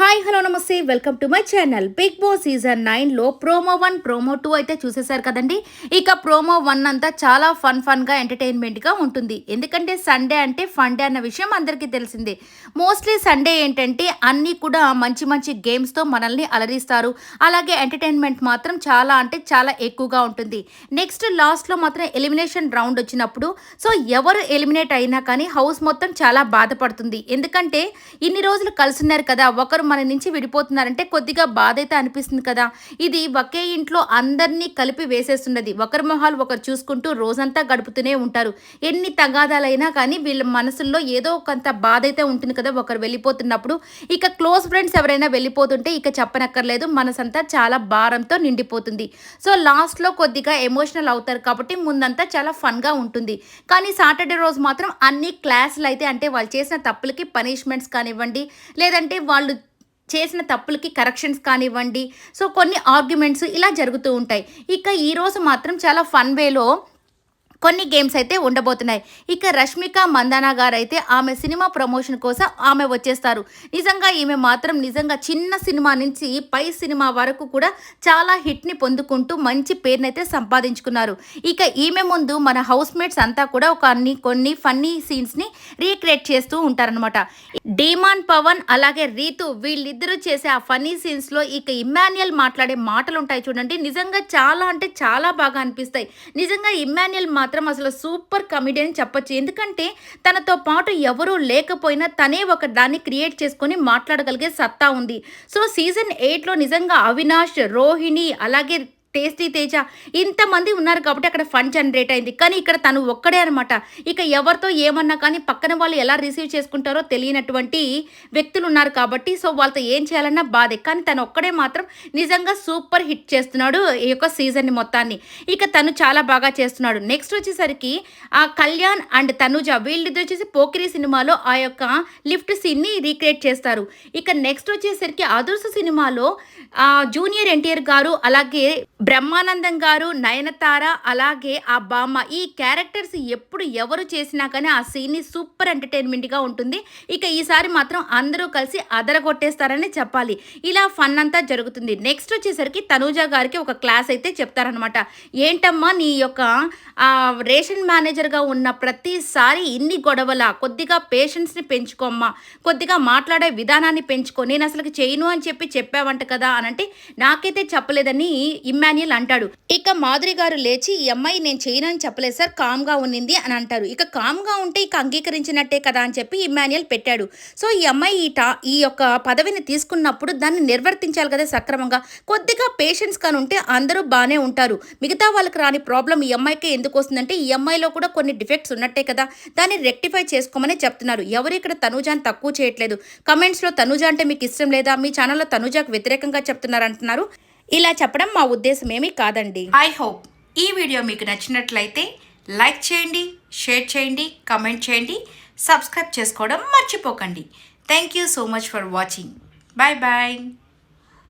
Hi hello నమస్తే. Welcome to my channel. Big boss season నైన్లో promo one promo two అయితే చూసేశారు కదండి. ఇక ప్రోమో వన్ అంతా చాలా ఫన్ ఫన్గా ఎంటర్టైన్మెంట్గా ఉంటుంది. ఎందుకంటే సండే అంటే ఫన్ డే అన్న విషయం అందరికీ తెలిసిందే. మోస్ట్లీ సండే ఏంటంటే అన్నీ కూడా మంచి మంచి గేమ్స్తో మనల్ని అలరిస్తారు. అలాగే ఎంటర్టైన్మెంట్ మాత్రం చాలా అంటే చాలా ఎక్కువగా ఉంటుంది. నెక్స్ట్ లాస్ట్లో మాత్రం ఎలిమినేషన్ రౌండ్ వచ్చినప్పుడు సో ఎవరు ఎలిమినేట్ అయినా కానీ హౌస్ మొత్తం చాలా బాధపడుతుంది. ఎందుకంటే ఇన్ని రోజులు కలుసున్నారు కదా ఒకరు మన నుంచి విడిపోతున్నారంటే కొద్దిగా బాధ అయితే అనిపిస్తుంది కదా. ఇది ఒకే ఇంట్లో అందరినీ కలిపి వేసేస్తున్నది. ఒకరి మొహాలు ఒకరు చూసుకుంటూ రోజంతా గడుపుతూనే ఉంటారు. ఎన్ని తగాదాలైనా కానీ వీళ్ళ మనసుల్లో ఏదో కొంత బాధ అయితే ఉంటుంది కదా ఒకరు వెళ్ళిపోతున్నప్పుడు. ఇక క్లోజ్ ఫ్రెండ్స్ ఎవరైనా వెళ్ళిపోతుంటే ఇక చెప్పనక్కర్లేదు. మనసంతా చాలా భారంతో నిండిపోతుంది. సో లాస్ట్లో కొద్దిగా ఎమోషనల్ అవుతారు కాబట్టి ముందంతా చాలా ఫన్గా ఉంటుంది. కానీ సాటర్డే రోజు మాత్రం అన్ని క్లాసులు అయితే అంటే వాళ్ళు చేసిన తప్పులకి పనిష్మెంట్స్ కానివ్వండి లేదంటే వాళ్ళు చేసిన తప్పులకి కరెక్షన్స్ కానివ్వండి. సో కొన్ని ఆర్గ్యుమెంట్స్ ఇలా జరుగుతూ ఉంటాయి. ఇక ఈరోజు మాత్రం చాలా ఫన్ వేలో కొన్ని గేమ్స్ అయితే ఉండబోతున్నాయి. ఇక రష్మిక మందానా గారు అయితే ఆమె సినిమా ప్రమోషన్ కోసం ఆమె వచ్చేస్తారు. నిజంగా ఈమె మాత్రం నిజంగా చిన్న సినిమా నుంచి పై సినిమా వరకు కూడా చాలా హిట్ని పొందుకుంటూ మంచి పేరునైతే సంపాదించుకున్నారు. ఇక ఈమె ముందు మన హౌస్ మేట్స్ అంతా కూడా ఒక అన్ని కొన్ని ఫన్నీ సీన్స్ని రీక్రియేట్ చేస్తూ ఉంటారనమాట డీమాన్ పవన్ అలాగే రీతు వీళ్ళిద్దరూ చేసే ఆ ఫన్నీ సీన్స్లో ఇక ఇమ్మాన్యుయల్ మాట్లాడే మాటలు ఉంటాయి చూడండి. నిజంగా చాలా అంటే చాలా బాగా అనిపిస్తాయి. నిజంగా ఇమ్మాన్యుయల్ మాత్రం మాత్రం అసలు సూపర్ కమెడీ అని చెప్పొచ్చు. ఎందుకంటే తనతో పాటు ఎవరూ లేకపోయినా తనే ఒక దాన్ని క్రియేట్ చేసుకొని మాట్లాడగలిగే సత్తా ఉంది. సో సీజన్ ఎయిట్లో నిజంగా అవినాష్ రోహిణి అలాగే టేస్టీ తేజ. ఇంతమంది ఉన్నారు కాబట్టి అక్కడ ఫండ్ జనరేట్ అయింది. కానీ ఇక్కడ తను ఒక్కడే అనమాట ఇక ఎవరితో ఏమన్నా కానీ పక్కన వాళ్ళు ఎలా రిసీవ్ చేసుకుంటారో తెలియనటువంటి వ్యక్తులు ఉన్నారు కాబట్టి సో వాళ్ళతో ఏం చేయాలన్నా బాధే. కానీ తను ఒక్కడే మాత్రం నిజంగా సూపర్ హిట్ చేస్తున్నాడు ఈ యొక్క సీజన్ని మొత్తాన్ని. ఇక తను చాలా బాగా చేస్తున్నాడు. నెక్స్ట్ వచ్చేసరికి ఆ కళ్యాణ్ అండ్ తనుజ వీళ్ళిద్దరు వచ్చేసి పోకిరి సినిమాలో ఆ యొక్క లిఫ్ట్ సీన్ని రీక్రియేట్ చేస్తారు. ఇక నెక్స్ట్ వచ్చేసరికి ఆదర్శ సినిమాలో జూనియర్ ఎన్టీఆర్ గారు అలాగే బ్రహ్మానందం గారు నయనతార అలాగే ఆ బామ్మ. ఈ క్యారెక్టర్స్ ఎప్పుడు ఎవరు చేసినా కానీ ఆ సీన్ని సూపర్ ఎంటర్టైన్మెంట్గా ఉంటుంది. ఇక ఈసారి మాత్రం అందరూ కలిసి అదరగొట్టేస్తారని చెప్పాలి. ఇలా ఫన్ అంతా జరుగుతుంది. నెక్స్ట్ వచ్చేసరికి తనూజ గారికి ఒక క్లాస్ అయితే చెప్తారనమాట ఏంటమ్మా నీ యొక్క రేషన్ మేనేజర్గా ఉన్న ప్రతిసారి ఇన్ని గొడవల? కొద్దిగా పేషెన్స్ని పెంచుకోమ్మా కొద్దిగా మాట్లాడే విధానాన్ని పెంచుకో. నేను అసలు చేయను అని చెప్పి చెప్పావంట కదా అనంటే నాకైతే చెప్పలేదని ఇమ్మా డానియల్ అంటాడు. ఇక మాధురి గారు లేచి ఈ అమ్మాయి నేను చేయనని చెప్పలేదు సార్ కామ్గా ఉన్నింది అని అంటారు. ఇక కామ్గా ఉంటే ఇక అంగీకరించినట్టే కదా అని చెప్పి ఇమ్మాన్యుయల్ పెట్టాడు. సో ఈ అమ్మాయి ఈ టా ఈ యొక్క పదవిని తీసుకున్నప్పుడు దాన్ని నిర్వర్తించాలి కదా సక్రమంగా. కొద్దిగా పేషెన్స్ కానీ ఉంటే అందరూ బాగానే ఉంటారు. మిగతా వాళ్ళకి రాని ప్రాబ్లం ఈ అమ్మాయికి ఎందుకు వస్తుందంటే ఈ అమ్మాయిలో కూడా కొన్ని డిఫెక్ట్స్ ఉన్నట్టే కదా. దాన్ని రెక్టిఫై చేసుకోమని చెప్తున్నారు. ఎవరు ఇక్కడ తనుజాని తక్కువ చేయట్లేదు. కమెంట్స్లో తనుజ అంటే మీకు ఇష్టం లేదా? మీ ఛానల్లో తనుజాకు వ్యతిరేకంగా చెప్తున్నారు అంటున్నారు ఇలా చెప్పడం మా ఉద్దేశం ఏమీ కాదండి. ఐ హోప్ ఈ వీడియో మీకు నచ్చినట్లయితే లైక్ చేయండి షేర్ చేయండి కమెంట్ చేయండి సబ్స్క్రైబ్ చేసుకోవడం మర్చిపోకండి. Thank you so much for watching bye bye